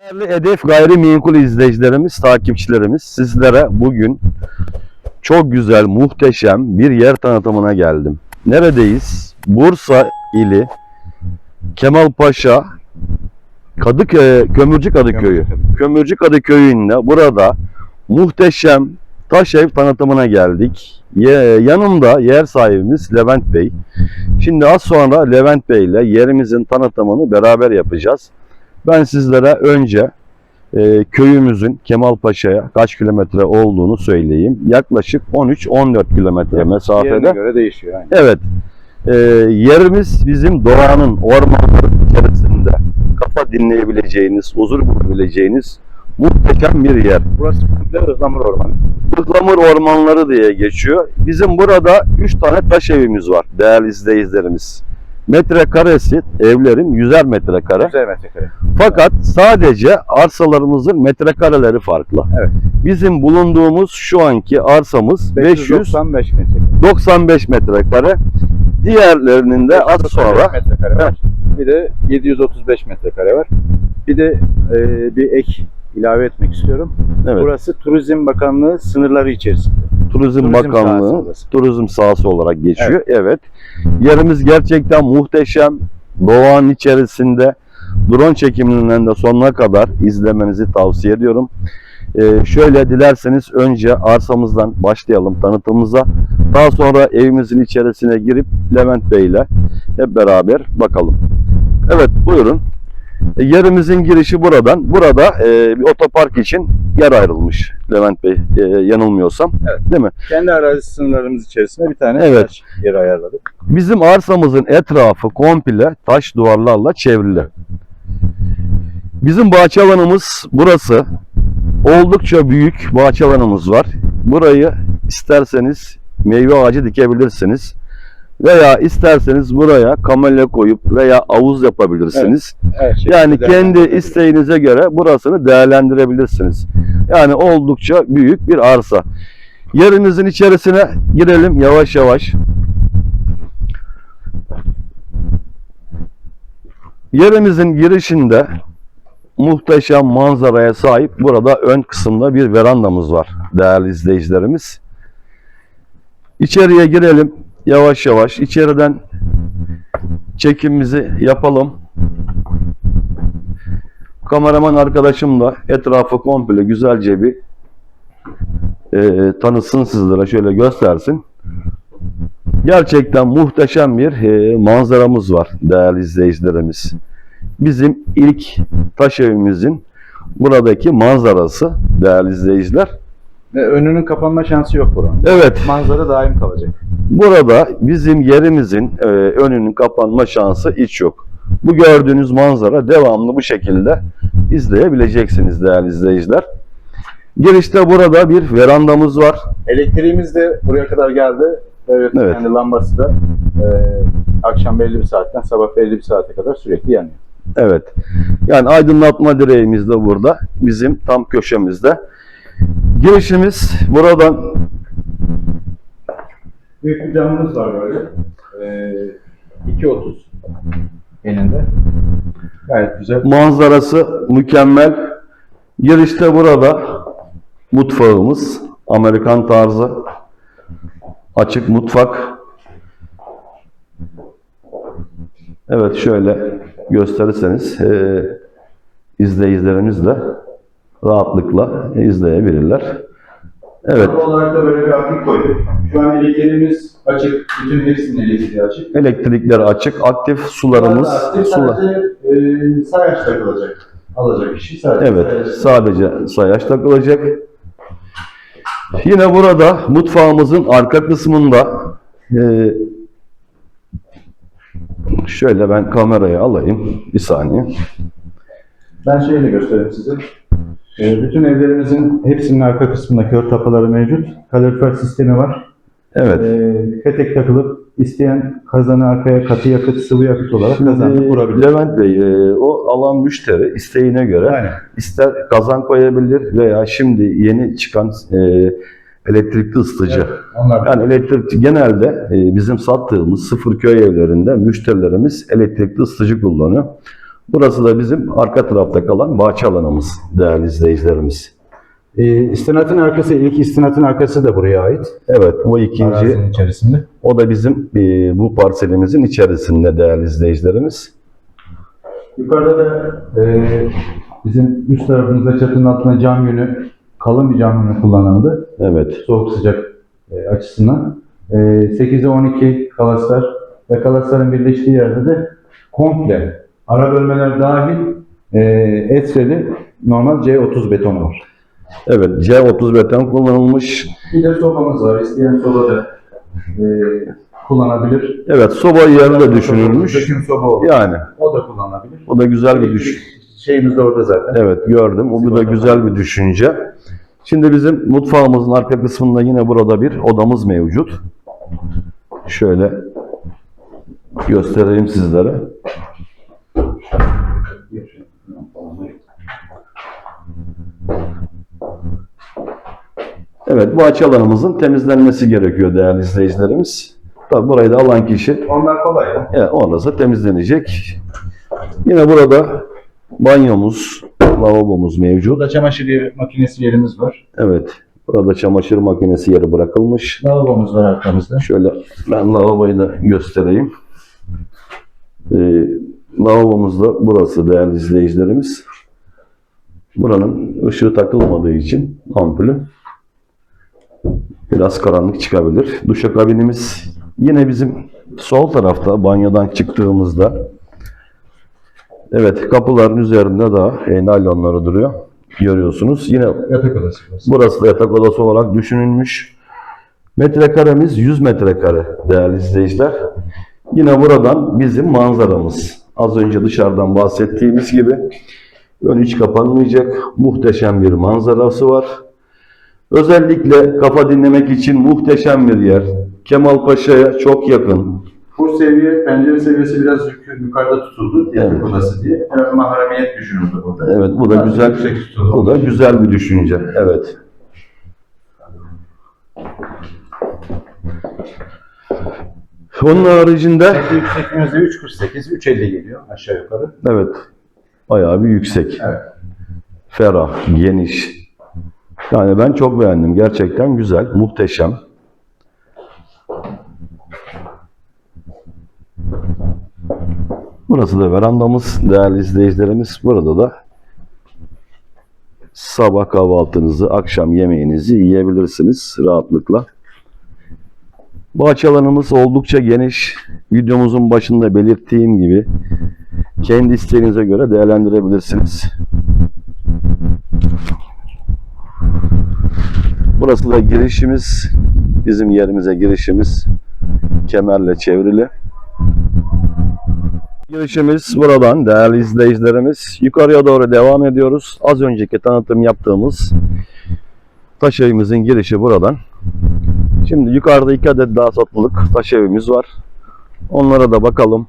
Değerli Hedef Gayrimenkul izleyicilerimiz, takipçilerimiz sizlere bugün çok güzel, muhteşem bir yer tanıtımına geldim. Neredeyiz? Bursa ili Kemalpaşa Kadıköy, Kömürcü Kadıköy'ü. Kömürcü Kadıköy'ünde burada muhteşem taş ev tanıtımına geldik. Yanımda yer sahibimiz Levent Bey. Şimdi az sonra Levent Bey ile yerimizin tanıtımını beraber yapacağız. Ben sizlere önce e, köyümüzün Kemalpaşa'ya kaç kilometre olduğunu söyleyeyim. Yaklaşık 13-14 kilometre Yerine mesafede. göre değişiyor. Yani. Evet. E, yerimiz bizim doğanın ormanların içerisinde kafa dinleyebileceğiniz, huzur bulabileceğiniz muhteşem bir yer. Burası komple Ormanı. Ihlamur ormanları diye geçiyor. Bizim burada 3 tane taş evimiz var değerli izleyicilerimiz. Metrekaresi evlerin 100'er metrekare. Güzel metrekare. Fakat sadece arsalarımızın metrekareleri farklı. Evet. Bizim bulunduğumuz şu anki arsamız 595 metrekare. 595 metrekare. Diğerlerinin de az sonra metrekare var. Bir de 735 metrekare var. Bir de e, bir ek ilave etmek istiyorum. evet, Burası Turizm Bakanlığı sınırları içerisinde. Turizm, turizm sahası Bakanlığı orası. turizm sahası olarak geçiyor. Evet. Yerimiz gerçekten muhteşem. Doğanın içerisinde drone çekiminden de sonuna kadar izlemenizi tavsiye ediyorum. Ee, şöyle dilerseniz önce arsamızdan başlayalım tanıtımımıza. Daha sonra evimizin içerisine girip Levent Bey ile hep beraber bakalım. Evet buyurun. E, Yerimizin girişi buradan. Burada e, bir otopark için yer ayrılmış Levent Bey e, yanılmıyorsam. Evet. Değil mi? Kendi arazi sınırlarımız içerisinde bir tane Evet. taş yeri ayarladık. Bizim arsamızın etrafı komple taş duvarlarla çevrili. Bizim bahçe alanımız burası. Oldukça büyük bahçe alanımız var. Burayı isterseniz meyve ağacı dikebilirsiniz. Veya isterseniz buraya kamelya koyup veya havuz yapabilirsiniz. Her şey Yani kendi isteğinize göre burasını değerlendirebilirsiniz. Yani oldukça büyük bir arsa. Yerimizin içerisine girelim yavaş yavaş. Yerimizin girişinde muhteşem manzaraya sahip burada ön kısımda bir verandamız var değerli izleyicilerimiz. İçeriye girelim yavaş yavaş. İçeriden çekimimizi yapalım. Kameraman arkadaşım da etrafı komple güzelce bir e, tanıtsın sizlere şöyle göstersin. Gerçekten muhteşem bir e, manzaramız var değerli izleyicilerimiz. Bizim ilk taş evimizin buradaki manzarası değerli izleyiciler. Ve önünün kapanma şansı yok buranın. Evet Manzara daim kalacak. Burada bizim yerimizin e, önünün kapanma şansı hiç yok. Bu gördüğünüz manzara devamlı bu şekilde izleyebileceksiniz değerli izleyiciler. Girişte burada bir verandamız var. Elektriğimiz de buraya kadar geldi. Evet, Evet. Yani lambası da e, akşam belli bir saatten sabah belli bir saate kadar sürekli yanıyor. Evet. Yani aydınlatma direğimiz de burada. Bizim tam köşemizde. Girişimiz buradan Büyük bir camımız var böyle. E, 2.30 eninde. Gayet güzel. manzarası mükemmel. Girişte burada mutfağımız. Amerikan tarzı. Açık mutfak. Evet şöyle gösterirseniz e, izleyicilerimiz de rahatlıkla izleyebilirler. Evet. Ek olarak da böyle bir aktif koyduk. Şu an elektriğimiz açık. Bütün hepsinin elektriği açık. Elektrikler açık, aktif sularımız. Aktif Sular. sadece e, sayaç takılacak. Alacak kişi sadece. Evet, sayaç. sadece sayaç takılacak. Yine burada mutfağımızın arka kısmında e, şöyle ben kamerayı alayım bir saniye. Ben şeyle göstereyim size. E, bütün evlerimizin hepsinin arka kısmında kör tapıları mevcut. Kalorifer sistemi var. Evet. E, petek takılıp isteyen kazanı arkaya katı yakıt, sıvı yakıt olarak kazanı Ee, kurabilir. Levent Bey, e, o alan müşteri isteğine göre Aynen. ister kazan koyabilir veya şimdi yeni çıkan e, elektrikli ısıtıcı. Evet, onlar Yani elektrik genelde e, bizim sattığımız sıfır köy evlerinde müşterilerimiz elektrikli ısıtıcı kullanıyor. Burası da bizim arka tarafta kalan bahçe alanımız değerli izleyicilerimiz. Ee, istinatın arkası, ilk istinatın arkası da buraya ait. Evet bu ikinci Arazinin içerisinde. o da bizim e, bu parselimizin içerisinde değerli izleyicilerimiz. Yukarıda da e, bizim üst tarafımızda çatının altına cam yünü, kalın bir cam yünü kullanıldı. Evet. Soğuk sıcak e, açısından. E, 8'e 12 kalaslar ve kalasların birleştiği yerde de komple ara bölmeler dahil e, etreli normal C30 betonu var. Evet C30 beton kullanılmış. Bir de sobamız var. İsteyen soba da e, kullanabilir. Evet soba yeri de düşünülmüş. Döküm soba olur. Yani O da kullanabilir. o da güzel bir düş. Şeyimiz de orada zaten. Evet gördüm. O bu da güzel bir düşünce. Şimdi bizim mutfağımızın arka kısmında yine burada bir odamız mevcut. Şöyle göstereyim sizlere. Evet bu açı alanımızın temizlenmesi gerekiyor değerli izleyicilerimiz. Tabi burayı da alan kişi Onlar kolay ya. Evet, orası temizlenecek. Yine burada banyomuz, lavabomuz mevcut. Burada çamaşır yeri- makinesi yerimiz var. Evet, burada çamaşır makinesi yeri bırakılmış. Lavabomuz var arkamızda. Şöyle ben lavaboyu da göstereyim. Ee, lavabomuz da burası değerli izleyicilerimiz. Buranın ışığı takılmadığı için ampulü biraz karanlık çıkabilir. Duşakabinimiz yine bizim sol tarafta banyodan çıktığımızda Evet kapıların üzerinde daha e, naylonları duruyor. Görüyorsunuz. Yine Yatak odası burası. Burası da yatak odası olarak düşünülmüş. Metrekaremiz 100 metrekare değerli izleyiciler. Yine buradan bizim manzaramız. Az önce dışarıdan bahsettiğimiz gibi ön hiç kapanmayacak muhteşem bir manzarası var. Özellikle kafa dinlemek için muhteşem bir yer. Kemal Paşa'ya çok yakın. Bu seviye, pencere seviyesi biraz yuk- yukarıda tutuldu. Yatak Evet. odası diye. Biraz mahremiyet düşünüldü burada. Evet bu da Biraz güzel. Bu da güzel bir düşünce. Evet. Onun haricinde Kendi yüksekliğimiz de 3.48, 3.50 geliyor aşağı yukarı. Evet. Bayağı bir yüksek. Evet. Ferah, geniş. Yani ben çok beğendim. Gerçekten güzel, muhteşem. Burası da verandamız. Değerli izleyicilerimiz burada da sabah kahvaltınızı, akşam yemeğinizi yiyebilirsiniz rahatlıkla. Bahçe alanımız oldukça geniş. Videomuzun başında belirttiğim gibi kendi isteğinize göre değerlendirebilirsiniz. Burası da girişimiz. Bizim yerimize girişimiz kemerle çevrili. Girişimiz buradan değerli izleyicilerimiz. Yukarıya doğru devam ediyoruz. Az önceki tanıtım yaptığımız taş girişi buradan. Şimdi yukarıda iki adet daha satılık taş evimiz var. Onlara da bakalım.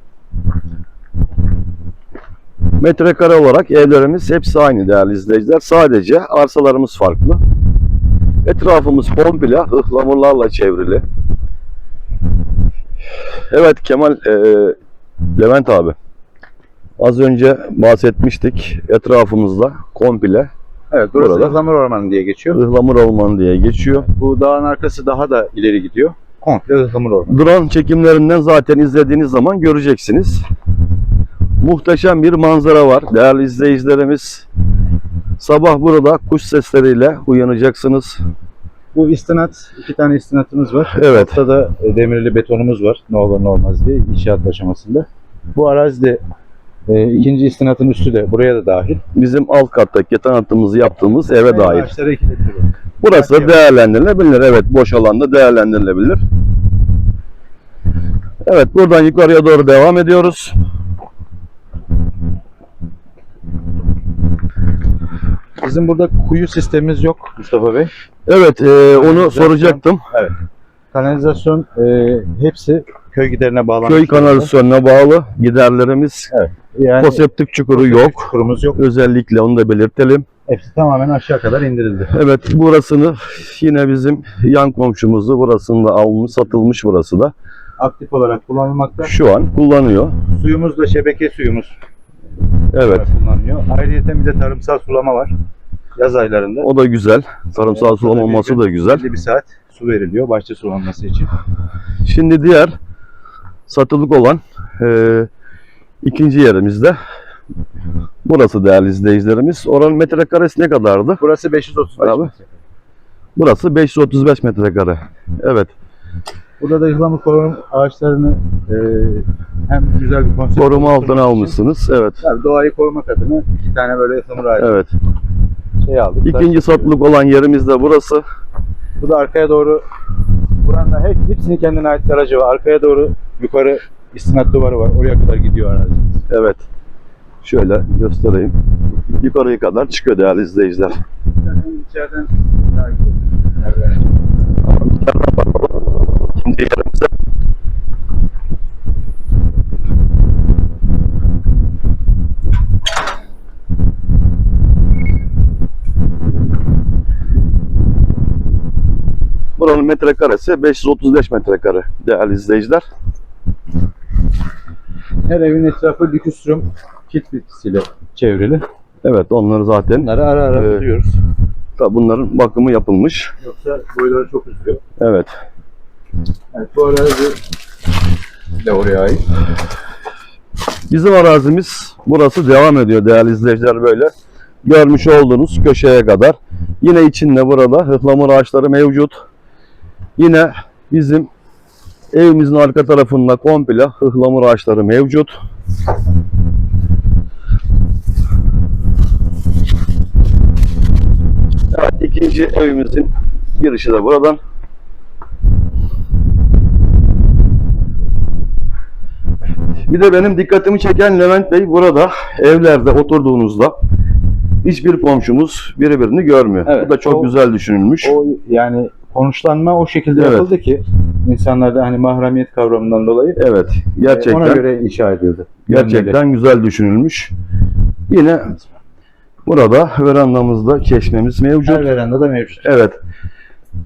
Metrekare olarak evlerimiz hepsi aynı değerli izleyiciler. Sadece arsalarımız farklı. Etrafımız komple ıhlamurlarla çevrili. Evet Kemal, e, Levent abi. Az önce bahsetmiştik. Etrafımızda komple Evet, burası Burada. Ihlamur Ormanı diye geçiyor. ıhlamur ormanı diye geçiyor. Bu dağın arkası daha da ileri gidiyor. Komple Ihlamur Ormanı. Drone çekimlerinden zaten izlediğiniz zaman göreceksiniz. Muhteşem bir manzara var değerli izleyicilerimiz. Sabah burada kuş sesleriyle uyanacaksınız. Bu istinat, iki tane istinatımız var. Evet. Altta da e, demirli betonumuz var. Ne olur ne olmaz diye inşaat aşamasında. Bu arazide e, ikinci istinatın üstü de buraya da dahil. Bizim alt kattaki tanıtımımızı yaptığımız eve dair. Ağaçlara ekiletiyor. Burası Evet. değerlendirilebilir. Evet boş alanda değerlendirilebilir. Evet buradan yukarıya doğru devam ediyoruz. Bizim burada kuyu sistemimiz yok Mustafa Bey. Evet e, onu soracaktım. Kanalizasyon e, hepsi köy giderine bağlanmış. Köy kanalizasyonuna bağlı giderlerimiz. Yani Foseptik çukuru yok. çukurumuz yok. Özellikle onu da belirtelim. Hepsi tamamen aşağı kadar indirildi. Evet burasını yine bizim yan komşumuzu burasında almış satılmış burası da. Aktif olarak kullanılmakta. Şu an kullanıyor. Suyumuz da şebeke suyumuz. Evet. kullanılıyor. Ayrıca bir de tarımsal sulama var. Yaz aylarında. O da güzel. Tarımsal Ortada sulama olması gün da güzel. bir saat su veriliyor bahçe sulanması için. Şimdi diğer satılık olan e, ikinci yerimizde burası değerli izleyicilerimiz. Oranın metrekaresi ne kadardı? Burası 535 Abi. metre. Burası 535 metrekare. Evet. Burada da ıhlamur koruma ağaçlarını e, hem güzel bir konsept Koruma oluşturmak altına için- almışsınız. Evet. Tabii doğayı korumak adına iki tane böyle ıhlamur ağacı Evet. şey aldık. İkinci satılık olan yerimiz de burası. Bu da arkaya doğru buranın da hep, hepsinin kendine ait aracı var. Arkaya doğru yukarı istinat duvarı var. Oraya kadar gidiyor aracımız. Evet. Şöyle göstereyim. Yukarıya kadar çıkıyor değerli izleyiciler. İçeriden daha güzel. İkinci yerimize. Buranın metrekaresi 535 metrekare değerli izleyiciler. Her evin etrafı diküstrum kit bitkisiyle çevrili. Evet onları zaten Bunları ara ara Evet. buluyoruz. tabi bunların bakımı yapılmış. Yoksa boyları çok üzülüyor. Evet. Evet, bu arazi de oraya ait. Bizim arazimiz burası devam ediyor değerli izleyiciler böyle. Görmüş olduğunuz köşeye kadar. Yine içinde burada ıhlamur ağaçları mevcut. Yine bizim evimizin arka tarafında komple ıhlamur ağaçları mevcut. Evet ikinci evimizin girişi de buradan. Bir de benim dikkatimi çeken Levent Bey burada evlerde oturduğunuzda hiçbir komşumuz birbirini görmüyor. Evet, Bu da çok o- güzel düşünülmüş. O yani konuşlanma o şekilde Evet. yapıldı ki insanlarda hani mahremiyet kavramından dolayı evet, gerçekten ona göre inşa edildi. gerçekten güzel düşünülmüş. Yine burada verandamızda çeşmemiz mevcut. Her veranda da mevcut. Evet.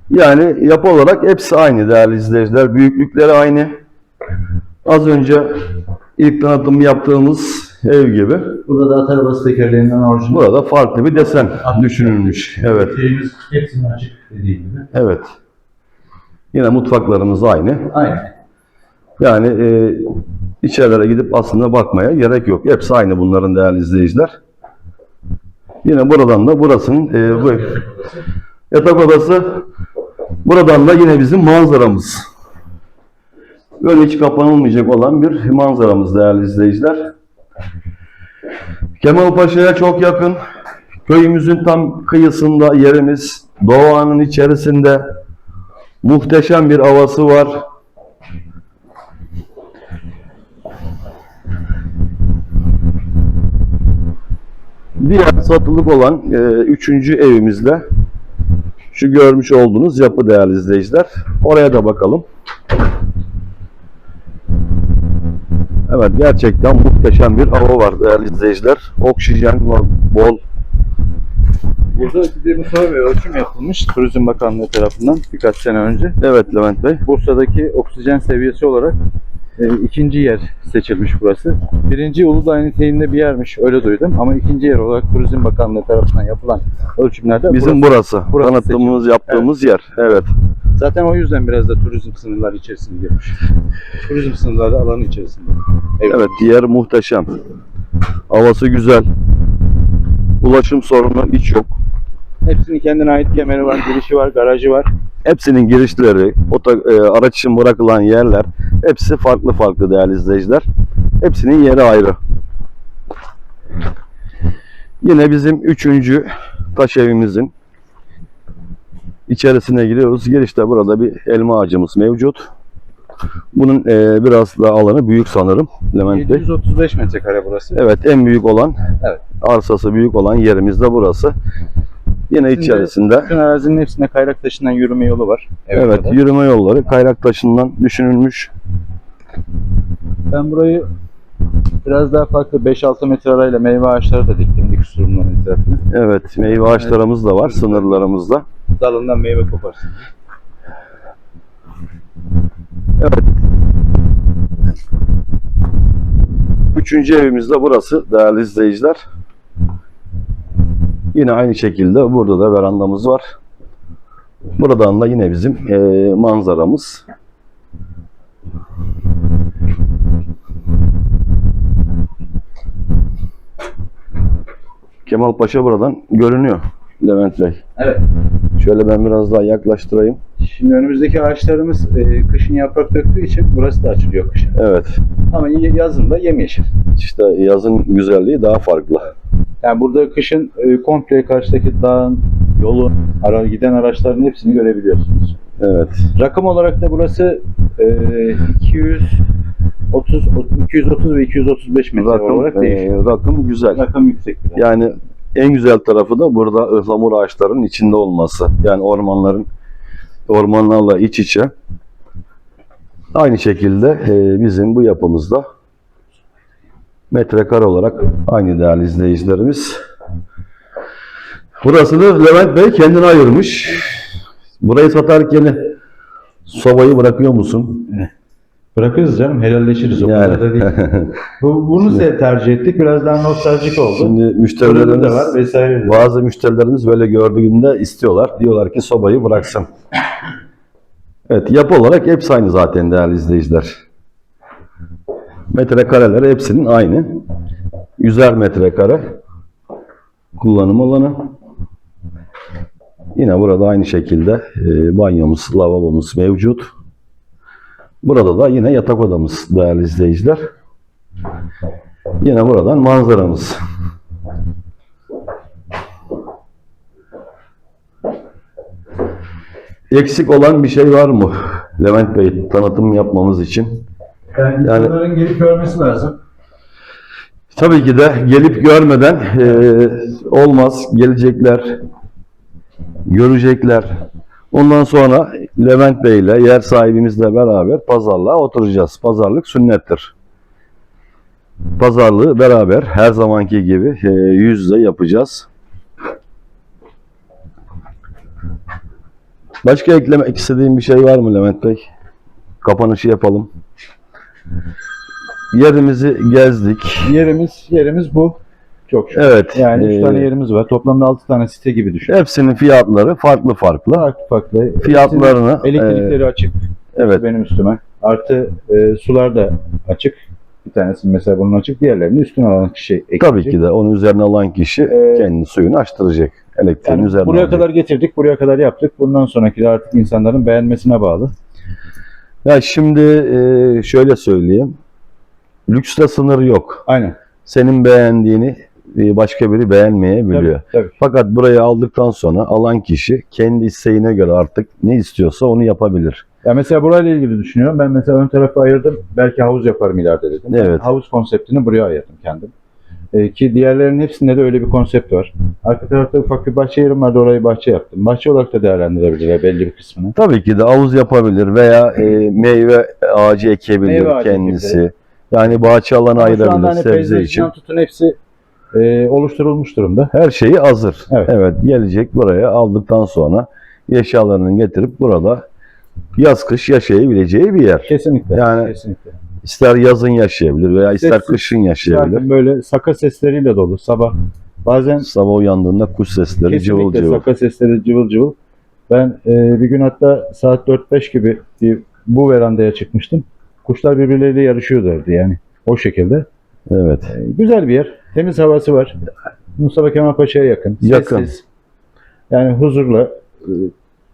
Yani yapı olarak hepsi aynı değerli izleyiciler. Büyüklükleri aynı. Az önce ilk tanıtım yaptığımız ev gibi. Burada da at arabası tekerleğinden orijinal. Burada farklı bir desen düşünülmüş. Evet. Şeyimiz hepsinin açık dediği gibi. Evet. Yine mutfaklarımız aynı. Aynen. Yani e, içerilere gidip aslında bakmaya gerek yok. Hepsi aynı bunların değerli izleyiciler. Yine buradan da burasının e, bu yatak odası buradan da yine bizim manzaramız. Böyle hiç kapanılmayacak olan bir manzaramız değerli izleyiciler. Kemalpaşa'ya çok yakın. Köyümüzün tam kıyısında yerimiz. Doğanın içerisinde muhteşem bir havası var. Diğer satılık olan e, üçüncü evimizde şu görmüş olduğunuz yapı değerli izleyiciler. Oraya da bakalım. Evet gerçekten muhteşem bir hava var değerli izleyiciler. Oksijen var bol. Burada bir muhtemel bir ölçüm yapılmış Turizm Bakanlığı tarafından birkaç sene önce. Evet Levent Bey. Bursa'daki oksijen seviyesi olarak e, ikinci yer seçilmiş burası. Birinci Uludağ niteliğinde bir yermiş öyle duydum ama ikinci yer olarak Turizm Bakanlığı tarafından yapılan ölçümlerde Bizim burası. burası. burası Tanıttığımız yaptığımız yer. Evet. Zaten o yüzden biraz da turizm sınırları içerisinde girmiş. Turizm sınırları alanı içerisinde. Evet yer muhteşem. Havası güzel. Ulaşım sorunu hiç yok. Hepsinin kendine ait kemeri var, girişi var, garajı var. Hepsinin girişleri, ota, e, araç için bırakılan yerler hepsi farklı farklı değerli izleyiciler. Hepsinin yeri ayrı. Yine bizim üçüncü taş evimizin içerisine giriyoruz. Girişte burada bir elma ağacımız mevcut. Bunun e, biraz da alanı büyük sanırım Levent Bey. 735 metrekare burası. Evet en büyük olan, Evet. arsası büyük olan yerimiz de burası. Yine Şimdi- içerisinde Bütün arazinin hepsinde kayrak taşından yürüme yolu var. evet kadar. yürüme yolları kayrak taşından düşünülmüş. Ben burayı biraz daha farklı 5-6 metre arayla meyve ağaçları da diktim dik surunun etrafına. Evet meyve ağaçlarımız da var sınırlarımızda. Dalından meyve koparsın. Evet. Üçüncü evimiz de burası değerli izleyiciler. Yine aynı şekilde burada da verandamız var. Buradan da yine bizim eee, manzaramız. Kemal Paşa buradan görünüyor Levent Bey. Evet. Şöyle ben biraz daha yaklaştırayım. Şimdi önümüzdeki ağaçlarımız e, kışın yaprak döktüğü için burası da açılıyor kışın. Evet. Ama yazın da yemyeşil. İşte yazın güzelliği daha farklı. Yani burada kışın e, komple karşıdaki dağın, yolun, ara, giden araçların hepsini görebiliyorsunuz. Evet. Rakım olarak da burası e, 230, 230 ve 235 metre Rakım, olarak değişiyor. e, rakım güzel. Rakım yüksek. Yani en güzel tarafı da burada ıhlamur ağaçlarının içinde olması. Yani ormanların ormanlarla iç içe. Aynı şekilde e, bizim bu yapımızda metrekare olarak aynı değerli izleyicilerimiz. Burasını Levent Bey kendine ayırmış. Burayı satarken sobayı bırakıyor musun? Bırakırız canım, helalleşiriz. O Yani. kadar da değil. Bu, bunu size tercih ettik. Biraz daha nostaljik oldu. Şimdi müşterilerimiz var vesaire. Bazı müşterilerimiz böyle gördüğünde istiyorlar. Diyorlar ki sobayı bıraksın. Evet yapı olarak hepsi aynı zaten değerli izleyiciler. Metrekareleri hepsinin aynı. 100'er metrekare kullanım alanı. Yine burada aynı şekilde e, banyomuz, lavabomuz mevcut. Burada da yine yatak odamız değerli izleyiciler. Yine buradan manzaramız. Eksik olan bir şey var mı Levent Bey tanıtım yapmamız için? Yani, Yani- gelip görmesi lazım. Tabii ki de gelip görmeden eee, olmaz. Gelecekler, görecekler. Ondan sonra Levent Bey ile yer sahibimizle beraber pazarlığa oturacağız. Pazarlık sünnettir. Pazarlığı beraber her zamanki gibi eee, yüz yüze yapacağız. Başka eklemek istediğim bir şey var mı Levent Bey? Kapanışı yapalım. Yerimizi gezdik. Yerimiz yerimiz bu. Çok şükür. Evet. Yani 3 eee, tane yerimiz var. Toplamda 6 tane site gibi düşün. Hepsinin fiyatları farklı farklı. Farklı farklı. Fiyatlarını Hepsinin elektrikleri açık e, evet benim üstüme. Artı e, sular da açık. Bir tanesi mesela bunun açık. Diğerlerini üstüne alan kişi ekleyecek. tabii ki de onun üzerine alan kişi Ee, kendi suyunu açtıracak. Elektriğin Yani üzerine buraya alacak. kadar getirdik, buraya kadar yaptık. Bundan sonraki de artık insanların beğenmesine bağlı. Ya şimdi e, şöyle söyleyeyim. Lükste sınır yok. Aynen. Senin beğendiğini e, başka biri beğenmeyebiliyor. Tabii, tabii. Fakat burayı aldıktan sonra alan kişi kendi isteğine göre artık ne istiyorsa onu yapabilir. Ya mesela burayla ilgili düşünüyorum. Ben mesela ön tarafı ayırdım. Belki havuz yaparım ileride dedim. Ben Evet. havuz konseptini buraya ayırdım kendim. Ee, ki diğerlerinin hepsinde de öyle bir konsept var. Arka tarafta ufak bir bahçe yerim vardı. Orayı bahçe yaptım. Bahçe olarak da değerlendirebilirler belli bir kısmını. Tabii ki de havuz yapabilir veya e, meyve ağacı ekebilir Meyve ağacı kendisi. Yani bahçe alanı ayırabilir hani sebze için. tutun hepsi e, oluşturulmuş durumda. Her şeyi hazır. Evet. gelecek buraya aldıktan sonra eşyalarını getirip burada yaz kış yaşayabileceği bir yer. Kesinlikle. Yani- kesinlikle. İster yazın yaşayabilir veya ister Sessiz, kışın yaşayabilir. Zaten böyle saka sesleriyle dolu. Sabah bazen Sabah uyandığında kuş sesleri cıvıl Kesinlikle cıvıl. saka sesleri cıvıl cıvıl. Ben e, bir gün hatta saat 4-5 gibi bir, bu verandaya çıkmıştım. Kuşlar birbirleriyle yarışıyorlardı yani. O şekilde. Evet. E, güzel bir yer. Temiz havası var. Mustafa Kemal Paşa'ya yakın. Yakın. Sessiz. Yani huzurla e,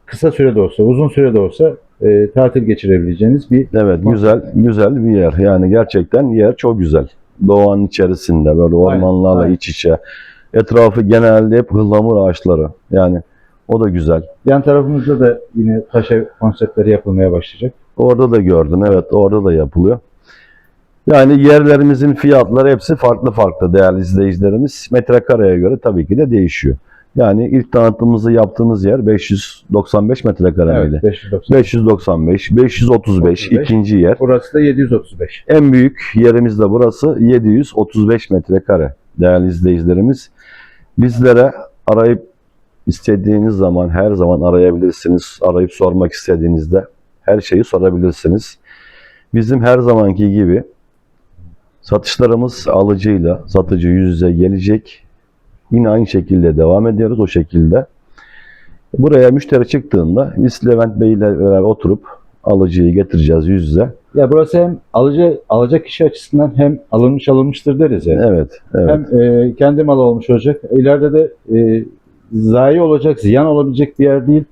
kısa sürede olsa, uzun sürede olsa e, tatil geçirebileceğiniz bir Evet güzel güzel bir yer. Yani gerçekten yer çok güzel. Doğanın içerisinde böyle ormanlarla aynen. iç içe. Etrafı genelde hep ıhlamur ağaçları. Yani o da güzel. yan tarafımızda da yine taşa konseptleri yapılmaya başlayacak. Orada da gördüm. Evet orada da yapılıyor. Yani yerlerimizin fiyatları hepsi farklı farklı değerli izleyicilerimiz. Metrekareye göre tabii ki de değişiyor. Yani ilk tanıtımımızı yaptığımız yer 595 metrekare miydi? Evet, 590. 595, 535 35. ikinci yer. Burası da 735. En büyük yerimiz de burası 735 metrekare değerli izleyicilerimiz. Bizlere arayıp istediğiniz zaman her zaman arayabilirsiniz. Arayıp sormak istediğinizde her şeyi sorabilirsiniz. Bizim her zamanki gibi Satışlarımız alıcıyla satıcı yüz yüze gelecek. Yine aynı şekilde devam ediyoruz o şekilde. Buraya müşteri çıktığında biz Levent Bey ile beraber oturup alıcıyı getireceğiz yüz yüze. Ya burası hem alıcı alacak kişi açısından hem alınmış alınmıştır deriz yani. Evet, evet. Hem e, kendi malı olmuş olacak. İleride de e, zayi olacak, ziyan olabilecek bir yer değil.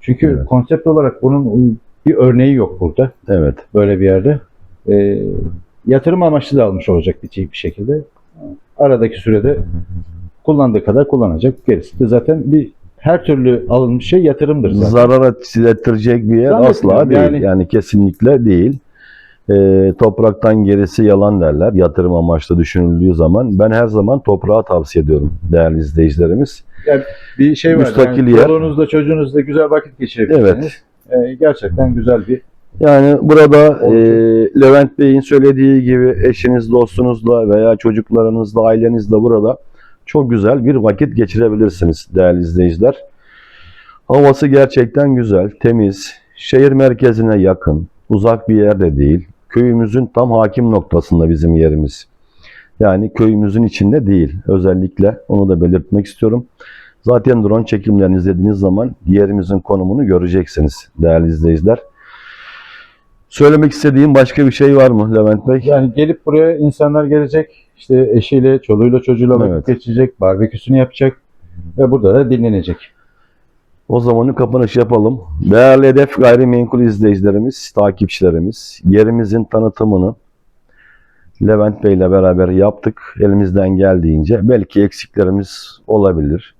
Çünkü Evet. konsept olarak bunun bir örneği yok burada. Evet. Böyle bir yerde. E, yatırım amaçlı da almış olacak bir, bir şekilde. Aradaki sürede kullandığı kadar kullanacak. Gerisi de zaten bir her türlü alınmış şey yatırımdır zaten. Zarar ettirecek bir yer asla değil. Yani, Yani- kesinlikle değil. Ee, topraktan gerisi yalan derler. Yatırım amaçlı düşünüldüğü zaman ben her zaman toprağı tavsiye ediyorum değerli izleyicilerimiz. bir şey var. Müstakil yani, yer. Çoluğunuzla çocuğunuzla güzel vakit geçirebilirsiniz. E, gerçekten güzel bir Yani burada e, Levent Bey'in söylediği gibi eşiniz, dostunuzla veya çocuklarınızla, ailenizle burada çok güzel bir vakit geçirebilirsiniz değerli izleyiciler. Havası gerçekten güzel, temiz, şehir merkezine yakın, uzak bir yerde değil. Köyümüzün tam hakim noktasında bizim yerimiz. Yani köyümüzün içinde değil. Özellikle onu da belirtmek istiyorum. Zaten drone çekimlerini izlediğiniz zaman yerimizin konumunu göreceksiniz değerli izleyiciler. Söylemek istediğim başka bir şey var mı Levent Bey? Yani gelip buraya insanlar gelecek, işte eşiyle, çoluğuyla, çocuğuyla vakit Evet. geçirecek, barbeküsünü yapacak ve burada da dinlenecek. O zaman kapanış yapalım. Değerli Hedef Gayrimenkul izleyicilerimiz, takipçilerimiz, yerimizin tanıtımını Levent Bey ile beraber yaptık. Elimizden geldiğince. Belki eksiklerimiz olabilir.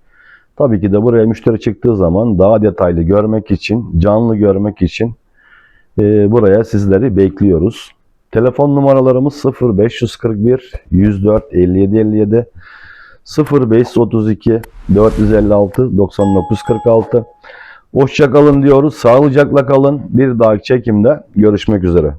Tabii ki de buraya müşteri çıktığı zaman daha detaylı görmek için, canlı görmek için e, buraya sizleri bekliyoruz. Telefon numaralarımız 0541 104 57 57 0532 456 9946 Hoşça kalın diyoruz. Sağlıcakla kalın. Bir dahaki çekimde görüşmek üzere.